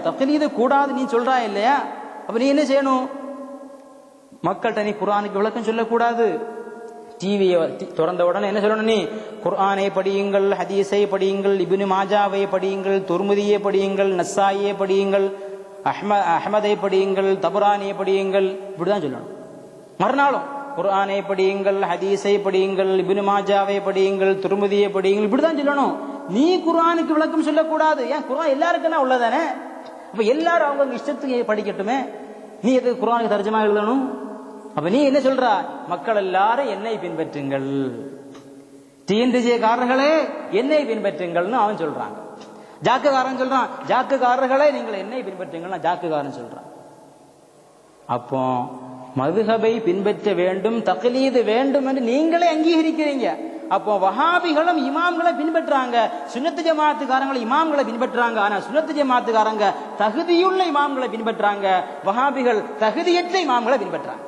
வேண்டாம் தக்லீது கூடாது நீ சொல்றா இல்லையா? அப்ப நீ என்ன செய்யணும்? மக்கள்கிட்ட நீ குரானுக்கு விளக்கம் சொல்லக்கூடாது. டிவியை திறந்த உடனே என்ன சொல்லணும் நீ? குர்ஆனை படியுங்கள் ஹதீஸை படியுங்கள் இபின் மாஜாவை படியுங்கள் துர்முதியை படியுங்கள் நஸ்ஸாயை படியுங்கள் அஹ்ம அஹமதை படியுங்கள் தபுரானியை படியுங்கள். இப்படிதான் சொல்லணும். மறுநாளும் குர்ஆனை படியுங்கள் ஹதீஸை படியுங்கள் இபின் மாஜாவை படியுங்கள் துர்முதியை படியுங்கள். இப்படிதான் சொல்லணும். நீ குர்ஆனுக்கு விளக்கம் சொல்லக்கூடாது. ஏன் குர்ஆன் எல்லாருக்குன்னா உள்ளதானே? அப்ப எல்லாரும் அவங்க இஷ்டத்துக்கு படிக்கட்டுமே. நீ எதுக்கு குரானுக்கு தர்ஜமா எழுதணும்? அப்ப நீ என்ன சொல்ற? மக்கள் எல்லாரும் என்னை பின்பற்றுங்கள். டிஎன்டிஜே காரர்களே என்னை பின்பற்றுங்கள்னு அவன் சொல்றாங்க. ஜாக்குக்காரன் சொல்றான் ஜாக்குக்காரர்களே நீங்கள் என்னை பின்பற்றுங்கள் ஜாக்குக்காரன் சொல்றான். அப்போ மதுகபை பின்பற்ற வேண்டும் தகலீது வேண்டும் என்று நீங்களே அங்கீகரிக்கிறீங்க. அப்போ வஹாபிகளும் இமாம்களை பின்பற்றாங்க. சுனத்து ஜமாத்துக்காரங்களும் இமாம்களை பின்பற்றாங்க. ஆனா சுனத்து ஜமாத்துக்காரங்க தகுதியுள்ள இமாம்களை பின்பற்றுறாங்க வஹாபிகள் தகுதியற்ற இமாம்களை பின்பற்றாங்க.